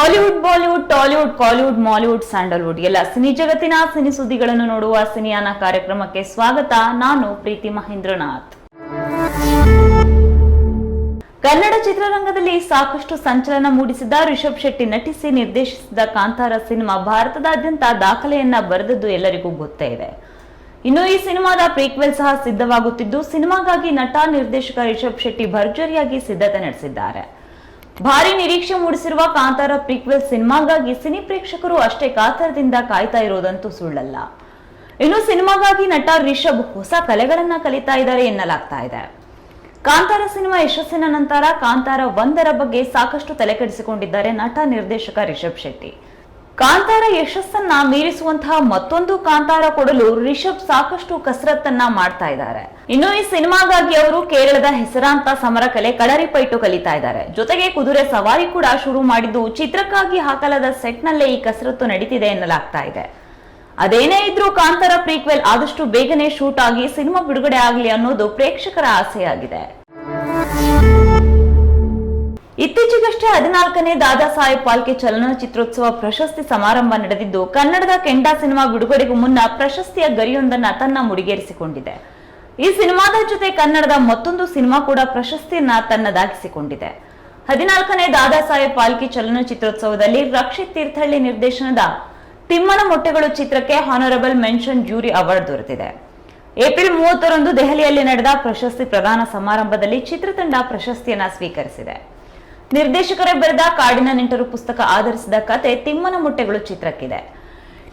Hollywood Bollywood Tollywood Kollywood Mollywood Sandalwood ಎಲ್ಲ cine ಜಗತ್ತಿನ cine ಸುದ್ದಿಗಳನ್ನು ನೋಡುವ ಸಿನಿಯಾನ ಕಾರ್ಯಕ್ರಮಕ್ಕೆ ಸ್ವಾಗತ. ನಾನು ಪ್ರೀತಿ ಮಹೇಂದ್ರನಾಥ್. ಕನ್ನಡ ಚಿತ್ರರಂಗದಲ್ಲಿ ಸಾಕಷ್ಟು ಸಂಚಲನ ಮೂಡಿಸಿದ ರಿಷಬ್ ಶೆಟ್ಟಿ ನಟಿಸಿ ನಿರ್ದೇಶಿಸಿದ ಕಾಂತಾರ ಸಿನಿಮಾ ಭಾರತದಾದ್ಯಂತ ದಾಖಲೆಯನ್ನ ಬರೆದದ್ದು ಎಲ್ಲರಿಗೂ ಗೊತ್ತೇ ಇದೆ. ಇನ್ನು ಈ ಸಿನಿಮಾದ ಪ್ರೀಕ್ವೆಲ್ ಸಹ ಸಿದ್ಧವಾಗುತ್ತಿದ್ದು, ಸಿನಿಮಾಗಾಗಿ ನಟ ನಿರ್ದೇಶಕ ರಿಷಬ್ ಶೆಟ್ಟಿ ಭರ್ಜರಿಯಾಗಿ ಸಿದ್ಧತೆ ನಡೆಸಿದ್ದಾರೆ. ಭಾರಿ ನಿರೀಕ್ಷೆ ಮೂಡಿಸಿರುವ ಕಾಂತಾರ ಪ್ರೀಕ್ವೆಲ್ ಸಿನಿಮಾಗಾಗಿ ಸಿನಿ ಪ್ರೇಕ್ಷಕರು ಅಷ್ಟೇ ಕಾತರದಿಂದ ಕಾಯ್ತಾ ಇರೋದಂತೂ ಸುಳ್ಳಲ್ಲ. ಇನ್ನು ಸಿನಿಮಾಗಾಗಿ ನಟ ರಿಷಬ್ ಹೊಸ ಕಲೆಗಳನ್ನ ಕಲಿತಾ ಇದ್ದಾರೆ ಎನ್ನಲಾಗ್ತಾ ಇದೆ. ಕಾಂತಾರ ಸಿನಿಮಾ ಯಶಸ್ಸಿನ ನಂತರ ಕಾಂತಾರ ಒಂದರ ಬಗ್ಗೆ ಸಾಕಷ್ಟು ತಲೆಕೆಡಿಸಿಕೊಂಡಿದ್ದಾರೆ ನಟ ನಿರ್ದೇಶಕ ರಿಷಬ್ ಶೆಟ್ಟಿ. ಕಾಂತಾರ ಯಶಸ್ಸನ್ನ ಮೀರಿಸುವಂತಹ ಮತ್ತೊಂದು ಕಾಂತಾರ ಕೊಡಲು ರಿಷಬ್ ಸಾಕಷ್ಟು ಕಸರತ್ತನ್ನ ಮಾಡ್ತಾ ಇದ್ದಾರೆ. ಇನ್ನು ಈ ಸಿನಿಮಾಗಾಗಿ ಅವರು ಕೇರಳದ ಹೆಸರಾಂತ ಸಮರ ಕಲೆ ಕಳರಿಪೈಟು ಕಲಿತಾ ಇದ್ದಾರೆ. ಜೊತೆಗೆ ಕುದುರೆ ಸವಾರಿ ಕೂಡ ಶುರು ಮಾಡಿದ್ದು ಚಿತ್ರಕ್ಕಾಗಿ ಹಾಕಲಾದ ಸೆಟ್ನಲ್ಲೇ ಈ ಕಸರತ್ತು ನಡೀತಿದೆ ಎನ್ನಲಾಗ್ತಾ ಇದೆ. ಅದೇನೇ ಇದ್ರೂ ಕಾಂತಾರ ಪ್ರೀಕ್ವೆಲ್ ಆದಷ್ಟು ಬೇಗನೆ ಶೂಟ್ ಆಗಿ ಸಿನಿಮಾ ಬಿಡುಗಡೆ ಆಗಲಿ ಅನ್ನೋದು ಪ್ರೇಕ್ಷಕರ ಆಸೆಯಾಗಿದೆ. ಇತ್ತೀಚೆಗಷ್ಟೇ ಹದಿನಾಲ್ಕನೇ ದಾದಾ ಸಾಹೇಬ್ ಪಾಲ್ಕೆ ಚಲನಚಿತ್ರೋತ್ಸವ ಪ್ರಶಸ್ತಿ ಸಮಾರಂಭ ನಡೆದಿದ್ದು, ಕನ್ನಡದ ಕೆಂಡಾ ಸಿನಿಮಾ ಬಿಡುಗಡೆಗೂ ಮುನ್ನ ಪ್ರಶಸ್ತಿಯ ಗರಿಯೊಂದನ್ನ ತನ್ನ ಮುಡಿಗೇರಿಸಿಕೊಂಡಿದೆ. ಈ ಸಿನಿಮಾದ ಜೊತೆ ಕನ್ನಡದ ಮತ್ತೊಂದು ಸಿನಿಮಾ ಕೂಡ ಪ್ರಶಸ್ತಿಯನ್ನ ತನ್ನದಾಗಿಸಿಕೊಂಡಿದೆ. ಹದಿನಾಲ್ಕನೇ ದಾದಾ ಸಾಹೇಬ್ ಪಾಲ್ಕಿ ಚಲನಚಿತ್ರೋತ್ಸವದಲ್ಲಿ ರಕ್ಷಿತ್ ತೀರ್ಥಹಳ್ಳಿ ನಿರ್ದೇಶನದ ತಿಮ್ಮನ ಮೊಟ್ಟೆಗಳು ಚಿತ್ರಕ್ಕೆ ಹಾನರಬಲ್ ಮೆನ್ಷನ್ ಜ್ಯೂರಿ ಅವಾರ್ಡ್ ದೊರೆತಿದೆ. ಏಪ್ರಿಲ್ ಮೂವತ್ತರಂದು ದೆಹಲಿಯಲ್ಲಿ ನಡೆದ ಪ್ರಶಸ್ತಿ ಪ್ರದಾನ ಸಮಾರಂಭದಲ್ಲಿ ಚಿತ್ರತಂಡ ಪ್ರಶಸ್ತಿಯನ್ನ ಸ್ವೀಕರಿಸಿದೆ. ನಿರ್ದೇಶಕರೇ ಬರೆದ ಕಾಡಿನ ನೆಂಟರು ಪುಸ್ತಕ ಆಧರಿಸಿದ ಕತೆ ತಿಮ್ಮನ ಮುಟ್ಟೆಗಳು ಚಿತ್ರಕ್ಕಿದೆ.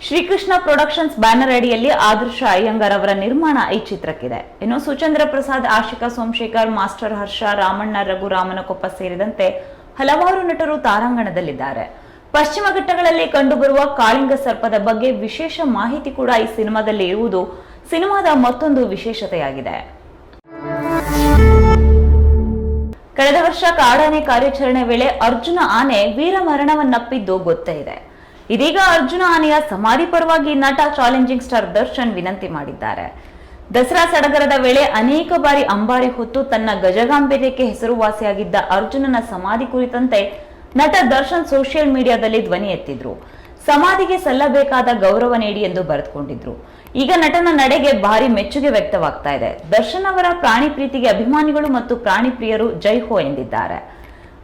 ಶ್ರೀಕೃಷ್ಣ ಪ್ರೊಡಕ್ಷನ್ಸ್ ಬ್ಯಾನರ್ ಅಡಿಯಲ್ಲಿ ಆದರ್ಶ ಅಯ್ಯಂಗಾರ್ ಅವರ ನಿರ್ಮಾಣ ಈ ಚಿತ್ರಕ್ಕಿದೆ. ಇನ್ನು ಸುಚಂದ್ರ ಪ್ರಸಾದ್, ಆಶಿಕಾ ಸೋಮಶೇಖರ್, ಮಾಸ್ಟರ್ ಹರ್ಷ, ರಾಮಣ್ಣ ರಘು, ರಾಮನಕೊಪ್ಪ ಸೇರಿದಂತೆ ಹಲವಾರು ನಟರು ತಾರಾಂಗಣದಲ್ಲಿದ್ದಾರೆ. ಪಶ್ಚಿಮ ಘಟ್ಟಗಳಲ್ಲಿ ಕಂಡುಬರುವ ಕಾಳಿಂಗ ಸರ್ಪದ ಬಗ್ಗೆ ವಿಶೇಷ ಮಾಹಿತಿ ಕೂಡ ಈ ಸಿನಿಮಾದಲ್ಲಿ ಇರುವುದು ಸಿನಿಮಾದ ಮತ್ತೊಂದು ವಿಶೇಷತೆಯಾಗಿದೆ. ಕಳೆದ ವರ್ಷ ಕಾಡಾನೆ ಕಾರ್ಯಾಚರಣೆ ವೇಳೆ ಅರ್ಜುನ ಆನೆ ವೀರ ಮರಣವನ್ನಪ್ಪಿದ್ದು ಗೊತ್ತೇ ಇದೆ. ಇದೀಗ ಅರ್ಜುನ ಆನೆಯ ಸಮಾಧಿ ಪರವಾಗಿ ನಟ ಚಾಲೆಂಜಿಂಗ್ ಸ್ಟಾರ್ ದರ್ಶನ್ ವಿನಂತಿ ಮಾಡಿದ್ದಾರೆ. ದಸರಾ ಸಡಗರದ ವೇಳೆ ಅನೇಕ ಬಾರಿ ಅಂಬಾರಿ ಹೊತ್ತು ತನ್ನ ಗಜಗಾಂಭೀರ್ಯಕ್ಕೆ ಹೆಸರುವಾಸಿಯಾಗಿದ್ದ ಅರ್ಜುನನ ಸಮಾಧಿ ಕುರಿತಂತೆ ನಟ ದರ್ಶನ್ ಸೋಷಿಯಲ್ ಮೀಡಿಯಾದಲ್ಲಿ ಧ್ವನಿ ಎತ್ತಿದ್ರು. ಸಮಾಧಿಗೆ ಸಲ್ಲಬೇಕಾದ ಗೌರವ ನೀಡಿ ಎಂದು ಬರೆದುಕೊಂಡಿದ್ರು. ಈಗ ನಟನ ನಡೆಗೆ ಭಾರಿ ಮೆಚ್ಚುಗೆ ವ್ಯಕ್ತವಾಗ್ತಾ ಇದೆ. ದರ್ಶನ್ ಅವರ ಪ್ರಾಣಿ ಪ್ರೀತಿಗೆ ಅಭಿಮಾನಿಗಳು ಮತ್ತು ಪ್ರಾಣಿ ಪ್ರಿಯರು ಜೈ ಹೋ ಎಂದಿದ್ದಾರೆ.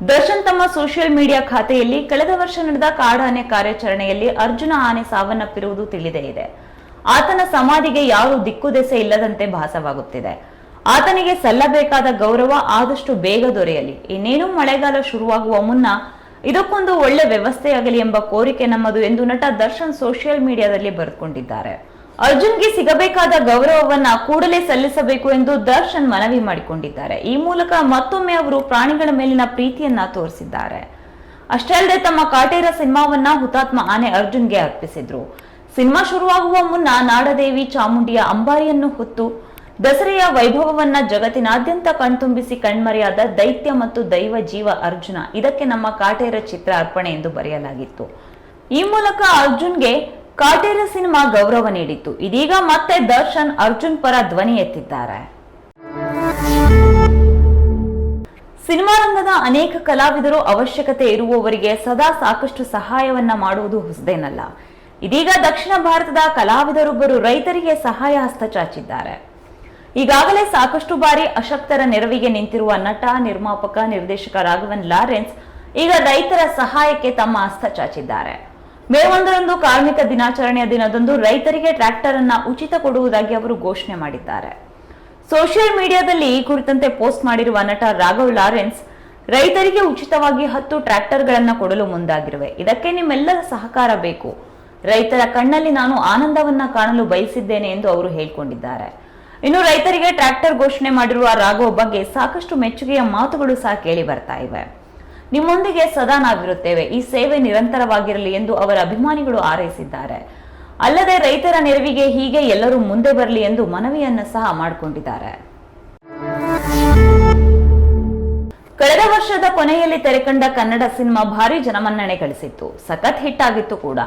ದರ್ಶನ್ ತಮ್ಮ ಸೋಷಿಯಲ್ ಮೀಡಿಯಾ ಖಾತೆಯಲ್ಲಿ ಕಳೆದ ವರ್ಷ ನಡೆದ ಕಾಡಾನೆ ಕಾರ್ಯಾಚರಣೆಯಲ್ಲಿ ಅರ್ಜುನ ಆನೆ ಸಾವನ್ನಪ್ಪಿರುವುದು ತಿಳಿದೇ ಇದೆ. ಆತನ ಸಮಾಧಿಗೆ ಯಾರು ದಿಕ್ಕುದೆಸೆ ಇಲ್ಲದಂತೆ ಭಾಸವಾಗುತ್ತಿದೆ. ಆತನಿಗೆ ಸಲ್ಲಬೇಕಾದ ಗೌರವ ಆದಷ್ಟು ಬೇಗ ದೊರೆಯಲಿ. ಇನ್ನೇನು ಮಳೆಗಾಲ ಶುರುವಾಗುವ ಮುನ್ನ ಇದಕ್ಕೊಂದು ಒಳ್ಳೆ ವ್ಯವಸ್ಥೆಯಾಗಲಿ ಎಂಬ ಕೋರಿಕೆ ನಮ್ಮದು ಎಂದು ನಟ ದರ್ಶನ್ ಸೋಷಿಯಲ್ ಮೀಡಿಯಾದಲ್ಲಿ ಬರೆದುಕೊಂಡಿದ್ದಾರೆ. ಅರ್ಜುನ್ಗೆ ಸಿಗಬೇಕಾದ ಗೌರವವನ್ನ ಕೂಡಲೇ ಸಲ್ಲಿಸಬೇಕು ಎಂದು ದರ್ಶನ್ ಮನವಿ ಮಾಡಿಕೊಂಡಿದ್ದಾರೆ. ಈ ಮೂಲಕ ಮತ್ತೊಮ್ಮೆ ಅವರು ಪ್ರಾಣಿಗಳ ಮೇಲಿನ ಪ್ರೀತಿಯನ್ನ ತೋರಿಸಿದ್ದಾರೆ. ಅಷ್ಟೇ ಅಲ್ಲದೆ ತಮ್ಮ ಕಾಟೇರ ಸಿನಿಮಾವನ್ನ ಹುತಾತ್ಮ ಆನೆ ಅರ್ಜುನ್ಗೆ ಅರ್ಪಿಸಿದ್ರು. ಸಿನಿಮಾ ಶುರುವಾಗುವ ಮುನ್ನ ನಾಡದೇವಿ ಚಾಮುಂಡಿಯ ಅಂಬಾರಿಯನ್ನು ಹೊತ್ತು ದಸರೆಯ ವೈಭವವನ್ನ ಜಗತ್ತಿನಾದ್ಯಂತ ಕಣ್ತುಂಬಿಸಿ ಕಣ್ಮರೆಯಾದ ದೈತ್ಯ ಮತ್ತು ದೈವ ಜೀವ ಅರ್ಜುನ ಇದಕ್ಕೆ ನಮ್ಮ ಕಾಟೇರ ಚಿತ್ರ ಅರ್ಪಣೆ ಎಂದು ಬರೆಯಲಾಗಿತ್ತು. ಈ ಮೂಲಕ ಅರ್ಜುನ್ಗೆ ಕಾಟೇರ ಸಿನಿಮಾ ಗೌರವ ನೀಡಿತ್ತು. ಇದೀಗ ಮತ್ತೆ ದರ್ಶನ್, ಅರ್ಜುನ್ ಪರ ಧ್ವನಿ ಎತ್ತಿದ್ದಾರೆ. ಸಿನಿಮಾ ರಂಗದ ಅನೇಕ ಕಲಾವಿದರು ಅವಶ್ಯಕತೆ ಇರುವವರಿಗೆ ಸದಾ ಸಾಕಷ್ಟು ಸಹಾಯವನ್ನ ಮಾಡುವುದು ಹೊಸದೇನಲ್ಲ. ಇದೀಗ ದಕ್ಷಿಣ ಭಾರತದ ಕಲಾವಿದರೊಬ್ಬರು ರೈತರಿಗೆ ಸಹಾಯ ಹಸ್ತ ಚಾಚಿದ್ದಾರೆ. ಈಗಾಗಲೇ ಸಾಕಷ್ಟು ಬಾರಿ ಅಶಕ್ತರ ನೆರವಿಗೆ ನಿಂತಿರುವ ನಟ, ನಿರ್ಮಾಪಕ, ನಿರ್ದೇಶಕ ರಾಘವನ್ ಲಾರೆನ್ಸ್ ಈಗ ರೈತರ ಸಹಾಯಕ್ಕೆ ತಮ್ಮ ಹಸ್ತ ಚಾಚಿದ್ದಾರೆ. ಮೇ ಒಂದರಂದು ಕಾರ್ಮಿಕ ದಿನಾಚರಣೆಯ ದಿನದಂದು ರೈತರಿಗೆ ಟ್ರ್ಯಾಕ್ಟರ್ ಅನ್ನ ಉಚಿತ ಕೊಡುವುದಾಗಿ ಅವರು ಘೋಷಣೆ ಮಾಡಿದ್ದಾರೆ. ಸೋಷಿಯಲ್ ಮೀಡಿಯಾದಲ್ಲಿ ಈ ಕುರಿತಂತೆ ಪೋಸ್ಟ್ ಮಾಡಿರುವ ನಟ ರಾಘವ್ ಲಾರೆನ್ಸ್, ರೈತರಿಗೆ ಉಚಿತವಾಗಿ ಹತ್ತು ಟ್ರ್ಯಾಕ್ಟರ್ಗಳನ್ನ ಕೊಡಲು ಮುಂದಾಗಿರುವೆ. ಇದಕ್ಕೆ ನಿಮ್ಮೆಲ್ಲರ ಸಹಕಾರ ಬೇಕು. ರೈತರ ಕಣ್ಣಲ್ಲಿ ನಾನು ಆನಂದವನ್ನ ಕಾಣಲು ಬಯಸಿದ್ದೇನೆ ಎಂದು ಅವರು ಹೇಳಿಕೊಂಡಿದ್ದಾರೆ. ಇನ್ನು ರೈತರಿಗೆ ಟ್ರ್ಯಾಕ್ಟರ್ ಘೋಷಣೆ ಮಾಡಿರುವ ರಾಘವ್ ಬಗ್ಗೆ ಸಾಕಷ್ಟು ಮೆಚ್ಚುಗೆಯ ಮಾತುಗಳು ಸಹ ಕೇಳಿ ಬರ್ತಾ ಇವೆ. ನಿಮ್ಮೊಂದಿಗೆ ಸದಾ ನಾವಿರುತ್ತೇವೆ. ಈ ಸೇವೆ ನಿರಂತರವಾಗಿರಲಿ ಎಂದು ಅವರ ಅಭಿಮಾನಿಗಳು ಹಾರೈಸಿದ್ದಾರೆ. ಅಲ್ಲದೆ ರೈತರ ನೆರವಿಗೆ ಹೀಗೆ ಎಲ್ಲರೂ ಮುಂದೆ ಬರಲಿ ಎಂದು ಮನವಿಯನ್ನ ಸಹ ಮಾಡಿಕೊಂಡಿದ್ದಾರೆ. ಕಳೆದ ವರ್ಷದ ಕೊನೆಯಲ್ಲಿ ತೆರೆಕಂಡ ಕನ್ನಡ ಸಿನಿಮಾ ಭಾರಿ ಜನಮನ್ನಣೆ ಗಳಿಸಿತ್ತು. ಸಖತ್ ಹಿಟ್ ಆಗಿತ್ತು ಕೂಡ.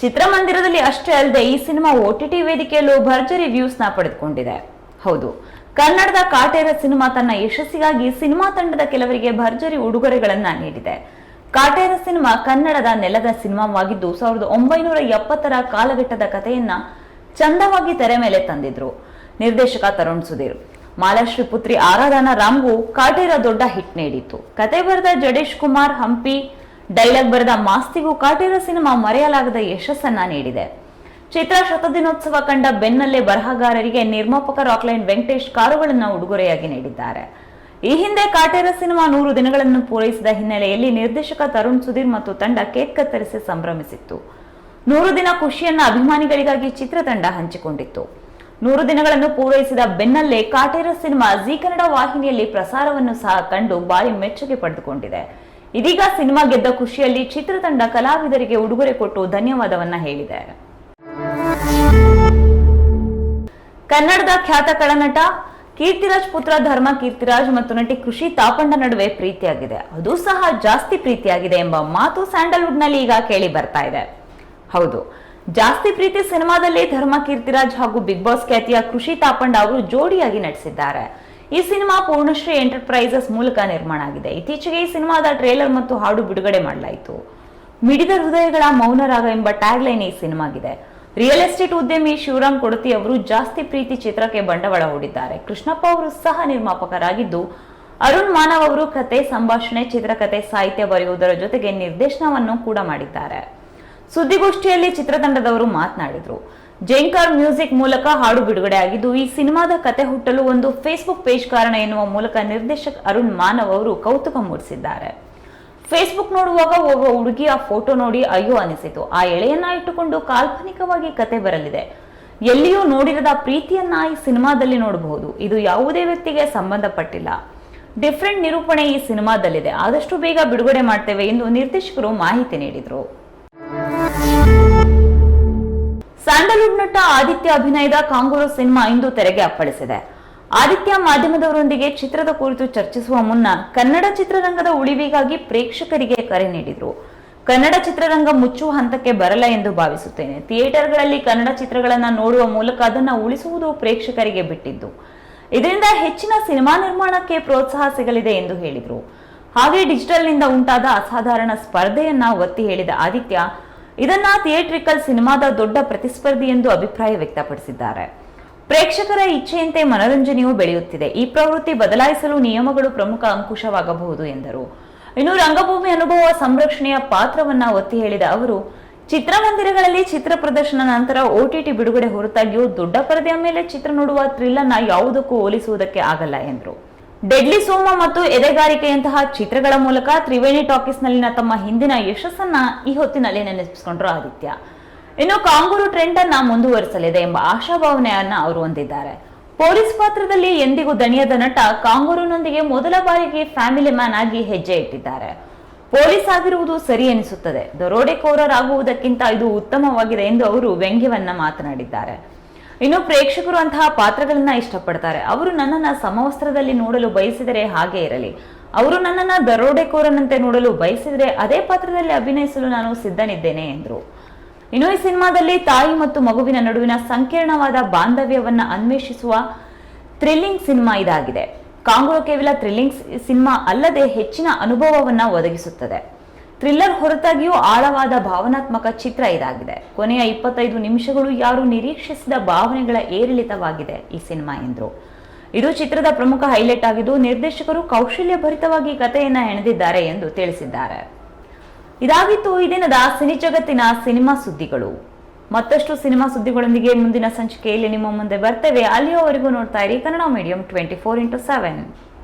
ಚಿತ್ರಮಂದಿರದಲ್ಲಿ ಅಷ್ಟೇ ಅಲ್ಲದೆ ಈ ಸಿನಿಮಾ ಓಟಿಟಿ ವೇದಿಕೆಯಲ್ಲೂ ಭರ್ಜರಿ ವ್ಯೂಸ್ನ ಪಡೆದುಕೊಂಡಿದೆ. ಹೌದು. ಕನ್ನಡದ ಕಾಟೇರ ಸಿನಿಮಾ ತನ್ನ ಯಶಸ್ಸಿಗಾಗಿ ಸಿನಿಮಾ ತಂಡದ ಕೆಲವರಿಗೆ ಭರ್ಜರಿ ಉಡುಗೊರೆಗಳನ್ನ ನೀಡಿದೆ. ಕಾಟೇರ ಸಿನಿಮಾ ಕನ್ನಡದ ನೆಲದ ಸಿನಿಮಾವಾಗಿದ್ದು, ಸಾವಿರದ ಒಂಬೈನೂರ ಎಪ್ಪತ್ತರ ಕಾಲಘಟ್ಟದ ಕಥೆಯನ್ನ ಚಂದವಾಗಿ ತೆರೆ ಮೇಲೆ ತಂದಿದ್ರು. ನಿರ್ದೇಶಕ ತರುಣ್ ಸುಧೀರ್. ಮಾಲಾಶ್ರೀ ಪುತ್ರಿ ಆರಾಧನಾ ರಾಮ್ಗೂ ಕಾಟೇರ ದೊಡ್ಡ ಹಿಟ್ ನೀಡಿತ್ತು. ಕತೆ ಬರೆದ ಜಡೇಶ್ ಕುಮಾರ್, ಹಂಪಿ, ಡೈಲಾಗ್ ಬರೆದ ಮಾಸ್ತಿಗೂ ಕಾಟೇರ ಸಿನಿಮಾ ಮರೆಯಲಾಗದ ಯಶಸ್ಸನ್ನ ನೀಡಿದೆ. ಚಿತ್ರ ಶತದಿನೋತ್ಸವ ಕಂಡ ಬೆನ್ನಲ್ಲೇ ಬರಹಗಾರರಿಗೆ ನಿರ್ಮಾಪಕ ರಾಕ್ಲೈನ್ ವೆಂಕಟೇಶ್ ಕಾರುಗಳನ್ನು ಉಡುಗೊರೆಯಾಗಿ ನೀಡಿದ್ದಾರೆ. ಈ ಹಿಂದೆ ಕಾಟೇರ ಸಿನಿಮಾ ನೂರು ದಿನಗಳನ್ನು ಪೂರೈಸಿದ ಹಿನ್ನೆಲೆಯಲ್ಲಿ ನಿರ್ದೇಶಕ ತರುಣ್ ಸುಧೀರ್ ಮತ್ತು ತಂಡ ಕೇಕ್ ಕತ್ತರಿಸಿ ಸಂಭ್ರಮಿಸಿತ್ತು. ನೂರು ದಿನ ಖುಷಿಯನ್ನ ಅಭಿಮಾನಿಗಳಿಗಾಗಿ ಚಿತ್ರತಂಡ ಹಂಚಿಕೊಂಡಿತ್ತು. ನೂರು ದಿನಗಳನ್ನು ಪೂರೈಸಿದ ಬೆನ್ನಲ್ಲೇ ಕಾಟೇರ ಸಿನಿಮಾ ಜಿ ಕನ್ನಡ ವಾಹಿನಿಯಲ್ಲಿ ಪ್ರಸಾರವನ್ನು ಸಹ ಕಂಡು ಭಾರಿ ಮೆಚ್ಚುಗೆ ಪಡೆದುಕೊಂಡಿದೆ. ಇದೀಗ ಸಿನಿಮಾ ಗೆದ್ದ ಖುಷಿಯಲ್ಲಿ ಚಿತ್ರತಂಡ ಕಲಾವಿದರಿಗೆ ಉಡುಗೊರೆ ಕೊಟ್ಟು ಧನ್ಯವಾದವನ್ನ ಹೇಳಿದೆ ಕನ್ನಡದ ಖ್ಯಾತ ಕಳನಟ ಕೀರ್ತಿರಾಜ್ ಪುತ್ರ ಧರ್ಮ ಕೀರ್ತಿರಾಜ್ ಮತ್ತು ನಟಿ ಕೃಷಿ ತಾಪಂಡ ನಡುವೆ ಪ್ರೀತಿಯಾಗಿದೆ. ಅದು ಸಹ ಜಾಸ್ತಿ ಪ್ರೀತಿಯಾಗಿದೆ ಎಂಬ ಮಾತು ಸ್ಯಾಂಡಲ್ವುಡ್ನಲ್ಲಿ ಈಗ ಕೇಳಿ ಬರ್ತಾ ಇದೆ. ಹೌದು, ಜಾಸ್ತಿ ಪ್ರೀತಿ ಸಿನಿಮಾದಲ್ಲಿ ಧರ್ಮ ಕೀರ್ತಿರಾಜ್ ಹಾಗೂ ಬಿಗ್ ಬಾಸ್ ಖ್ಯಾತಿಯ ಕೃಷಿ ತಾಪಂಡ ಅವರು ಜೋಡಿಯಾಗಿ ನಟಿಸಿದ್ದಾರೆ. ಈ ಸಿನಿಮಾ ಪೂರ್ಣಶ್ರೀ ಎಂಟರ್ಪ್ರೈಸಸ್ ಮೂಲಕ ನಿರ್ಮಾಣ ಆಗಿದೆ. ಇತ್ತೀಚೆಗೆ ಈ ಸಿನಿಮಾದ ಟ್ರೇಲರ್ ಮತ್ತು ಹಾಡು ಬಿಡುಗಡೆ ಮಾಡಲಾಯಿತು. ಮಿಡಿದ ಹೃದಯಗಳ ಮೌನರಾಗ ಎಂಬ ಟ್ಯಾಗ್ಲೈನ್ ಈ ಸಿನಿಮಾಗಿದೆ. ರಿಯಲ್ ಎಸ್ಟೇಟ್ ಉದ್ಯಮಿ ಶಿವರಾಮ್ ಕೊಡತಿ ಅವರು ಜಾಸ್ತಿ ಪ್ರೀತಿ ಚಿತ್ರಕ್ಕೆ ಬಂಡವಾಳ ಹೂಡಿದ್ದಾರೆ. ಕೃಷ್ಣಪ್ಪ ಅವರು ಸಹ ನಿರ್ಮಾಪಕರಾಗಿದ್ದು, ಅರುಣ್ ಮಾನವ್ ಅವರು ಕತೆ, ಸಂಭಾಷಣೆ ಚಿತ್ರಕಥೆ ಸಾಹಿತ್ಯ ಬರೆಯುವುದರ ಜೊತೆಗೆ ನಿರ್ದೇಶನವನ್ನು ಕೂಡ ಮಾಡಿದ್ದಾರೆ. ಸುದ್ದಿಗೋಷ್ಠಿಯಲ್ಲಿ ಚಿತ್ರತಂಡದವರು ಮಾತನಾಡಿದರು. ಜೈಂಕಾರ್ ಮ್ಯೂಸಿಕ್ ಮೂಲಕ ಹಾಡು ಬಿಡುಗಡೆ ಆಗಿದ್ದು, ಈ ಸಿನಿಮಾದ ಕತೆ ಹುಟ್ಟಲು ಒಂದು ಫೇಸ್ಬುಕ್ ಪೇಜ್ ಕಾರಣ ಎನ್ನುವ ಮೂಲಕ ನಿರ್ದೇಶಕ ಅರುಣ್ ಮಾನವ್ ಅವರು ಕೌತುಕ ಮೂಡಿಸಿದ್ದಾರೆ. ಫೇಸ್ಬುಕ್ ನೋಡುವಾಗ ಒಬ್ಬ ಹುಡುಗಿಯ ಫೋಟೋ ನೋಡಿ ಅಯ್ಯೋ ಅನಿಸಿತು. ಆ ಎಳೆಯನ್ನ ಇಟ್ಟುಕೊಂಡು ಕಾಲ್ಪನಿಕವಾಗಿ ಕತೆ ಬರಲಿದೆ. ಎಲ್ಲಿಯೂ ನೋಡಿರದ ಪ್ರೀತಿಯನ್ನ ಈ ಸಿನಿಮಾದಲ್ಲಿ ನೋಡಬಹುದು. ಇದು ಯಾವುದೇ ವ್ಯಕ್ತಿಗೆ ಸಂಬಂಧಪಟ್ಟಿಲ್ಲ. ಡಿಫ್ರೆಂಟ್ ನಿರೂಪಣೆ ಈ ಸಿನಿಮಾದಲ್ಲಿದೆ. ಆದಷ್ಟು ಬೇಗ ಬಿಡುಗಡೆ ಮಾಡ್ತೇವೆ ಎಂದು ನಿರ್ದೇಶಕರು ಮಾಹಿತಿ ನೀಡಿದರು. ಸ್ಯಾಂಡಲ್ವುಡ್ ನಟ ಆದಿತ್ಯ ಅಭಿನಯದ ಕಾಂಗೂರು ಸಿನಿಮಾ ಇಂದು ತೆರೆಗೆ ಅಪ್ಪಳಿಸಿದೆ. ಆದಿತ್ಯ ಮಾಧ್ಯಮದವರೊಂದಿಗೆ ಚಿತ್ರದ ಕುರಿತು ಚರ್ಚಿಸುವ ಮುನ್ನ ಕನ್ನಡ ಚಿತ್ರರಂಗದ ಉಳಿವಿಗಾಗಿ ಪ್ರೇಕ್ಷಕರಿಗೆ ಕರೆ ನೀಡಿದರು. ಕನ್ನಡ ಚಿತ್ರರಂಗ ಮುಚ್ಚುವ ಹಂತಕ್ಕೆ ಬರಲ್ಲ ಎಂದು ಭಾವಿಸುತ್ತೇನೆ. ಥಿಯೇಟರ್ಗಳಲ್ಲಿ ಕನ್ನಡ ಚಿತ್ರಗಳನ್ನು ನೋಡುವ ಮೂಲಕ ಅದನ್ನ ಉಳಿಸುವುದು ಪ್ರೇಕ್ಷಕರಿಗೆ ಬಿಟ್ಟಿದ್ದು. ಇದರಿಂದ ಹೆಚ್ಚಿನ ಸಿನಿಮಾ ನಿರ್ಮಾಣಕ್ಕೆ ಪ್ರೋತ್ಸಾಹ ಸಿಗಲಿದೆ ಎಂದು ಹೇಳಿದರು. ಹಾಗೆ ಡಿಜಿಟಲ್ನಿಂದ ಉಂಟಾದ ಅಸಾಧಾರಣ ಸ್ಪರ್ಧೆಯನ್ನ ಒತ್ತಿ ಹೇಳಿದ ಆದಿತ್ಯ, ಇದನ್ನ ಥಿಯೇಟ್ರಿಕಲ್ ಸಿನಿಮಾದ ದೊಡ್ಡ ಪ್ರತಿಸ್ಪರ್ಧಿ ಎಂದು ಅಭಿಪ್ರಾಯ ವ್ಯಕ್ತಪಡಿಸಿದ್ದಾರೆ. ಪ್ರೇಕ್ಷಕರ ಇಚ್ಛೆಯಂತೆ ಮನರಂಜನೆಯೂ ಬೆಳೆಯುತ್ತಿದೆ. ಈ ಪ್ರವೃತ್ತಿ ಬದಲಾಯಿಸಲು ನಿಯಮಗಳು ಪ್ರಮುಖ ಅಂಕುಶವಾಗಬಹುದು, ಎಂದರು. ಇನ್ನು ರಂಗಭೂಮಿ ಅನುಭವ ಸಂರಕ್ಷಣೆಯ ಪಾತ್ರವನ್ನ ಒತ್ತಿ ಹೇಳಿದ ಅವರು, ಚಿತ್ರಮಂದಿರಗಳಲ್ಲಿ ಚಿತ್ರ ಪ್ರದರ್ಶನ ನಂತರ ಓಟಿಟಿ ಬಿಡುಗಡೆ ಹೊರತಾಗಿಯೂ ದೊಡ್ಡ ಪರದೆಯ ಮೇಲೆ ಚಿತ್ರ ನೋಡುವ ಥ್ರಿಲ್ಲನ್ನ ಯಾವುದಕ್ಕೂ ಹೋಲಿಸುವುದಕ್ಕೆ ಆಗಲ್ಲ, ಎಂದರು. ಡೆಡ್ಲಿ ಸೋಮ ಮತ್ತು ಎದೆಗಾರಿಕೆಯಂತಹ ಚಿತ್ರಗಳ ಮೂಲಕ ತ್ರಿವೇಣಿ ಟಾಕೀಸ್ನಲ್ಲಿನ ತಮ್ಮ ಹಿಂದಿನ ಯಶಸ್ಸನ್ನ ಈ ಹೊತ್ತಿನಲ್ಲಿ ನೆನಪಿಸಿಕೊಂಡ್ರು ಆದಿತ್ಯ. ಇನ್ನು ಕಾಂಗೂರು ಟ್ರೆಂಡ್ ಅನ್ನ ಮುಂದುವರಿಸಲಿದೆ ಎಂಬ ಆಶಾಭಾವನೆಯನ್ನ ಅವರು ಹೊಂದಿದ್ದಾರೆ. ಪೊಲೀಸ್ ಪಾತ್ರದಲ್ಲಿ ಎಂದಿಗೂ ದಣಿಯದ ನಟ ಕಾಂಗೂರುನೊಂದಿಗೆ ಮೊದಲ ಬಾರಿಗೆ ಫ್ಯಾಮಿಲಿ ಮ್ಯಾನ್ ಆಗಿ ಹೆಜ್ಜೆ ಇಟ್ಟಿದ್ದಾರೆ. ಪೊಲೀಸ್ ಆಗಿರುವುದು ಸರಿ ಎನಿಸುತ್ತದೆ. ದರೋಡೆಕೋರರಾಗುವುದಕ್ಕಿಂತ ಇದು ಉತ್ತಮವಾಗಿದೆ ಎಂದು ಅವರು ವ್ಯಂಗ್ಯವನ್ನ ಮಾತನಾಡಿದ್ದಾರೆ. ಇನ್ನು ಪ್ರೇಕ್ಷಕರು ಅಂತಹ ಪಾತ್ರಗಳನ್ನ ಇಷ್ಟಪಡ್ತಾರೆ. ಅವರು ನನ್ನನ್ನ ಸಮವಸ್ತ್ರದಲ್ಲಿ ನೋಡಲು ಬಯಸಿದರೆ ಹಾಗೆ ಇರಲಿ. ಅವರು ನನ್ನನ್ನ ದರೋಡೆಕೋರನಂತೆ ನೋಡಲು ಬಯಸಿದರೆ ಅದೇ ಪಾತ್ರದಲ್ಲಿ ಅಭಿನಯಿಸಲು ನಾನು ಸಿದ್ಧನಿದ್ದೇನೆ ಎಂದರು. ಇನ್ನು ಈ ಸಿನಿಮಾದಲ್ಲಿ ತಾಯಿ ಮತ್ತು ಮಗುವಿನ ನಡುವಿನ ಸಂಕೀರ್ಣವಾದ ಬಾಂಧವ್ಯವನ್ನು ಅನ್ವೇಷಿಸುವ ಥ್ರಿಲ್ಲಿಂಗ್ ಸಿನಿಮಾ ಇದಾಗಿದೆ. ಕಾಂಗ್ರೋ ಕೇವಲ ಥ್ರಿಲ್ಲಿಂಗ್ ಸಿನಿಮಾ ಅಲ್ಲದೆ ಹೆಚ್ಚಿನ ಅನುಭವವನ್ನ ಒದಗಿಸುತ್ತದೆ. ಥ್ರಿಲ್ಲರ್ ಹೊರತಾಗಿಯೂ ಆಳವಾದ ಭಾವನಾತ್ಮಕ ಚಿತ್ರ ಇದಾಗಿದೆ. ಕೊನೆಯ ಇಪ್ಪತ್ತೈದು ನಿಮಿಷಗಳು ಯಾರು ನಿರೀಕ್ಷಿಸಿದ ಭಾವನೆಗಳ ಏರಿಳಿತವಾಗಿದೆ ಈ ಸಿನಿಮಾ ಎಂದರು. ಇದು ಚಿತ್ರದ ಪ್ರಮುಖ ಹೈಲೈಟ್ ಆಗಿದ್ದು ನಿರ್ದೇಶಕರು ಕೌಶಲ್ಯ ಭರಿತವಾಗಿ ಕಥೆಯನ್ನ ಹೆಣೆದಿದ್ದಾರೆ ಎಂದು ತಿಳಿಸಿದ್ದಾರೆ. ಇದಾಗಿತ್ತು ಈ ದಿನದ ಸಿನಿ ಜಗತ್ತಿನ ಸಿನಿಮಾ ಸುದ್ದಿಗಳು. ಮತ್ತಷ್ಟು ಸಿನಿಮಾ ಸುದ್ದಿಗಳೊಂದಿಗೆ ಮುಂದಿನ ಸಂಚಿಕೆಯಲ್ಲಿ ನಿಮ್ಮ ಮುಂದೆ ಬರ್ತೇವೆ. ಅಲ್ಲಿಯವರೆಗೂ ನೋಡ್ತಾ ಇರಿ Kannada medium twenty four into seven.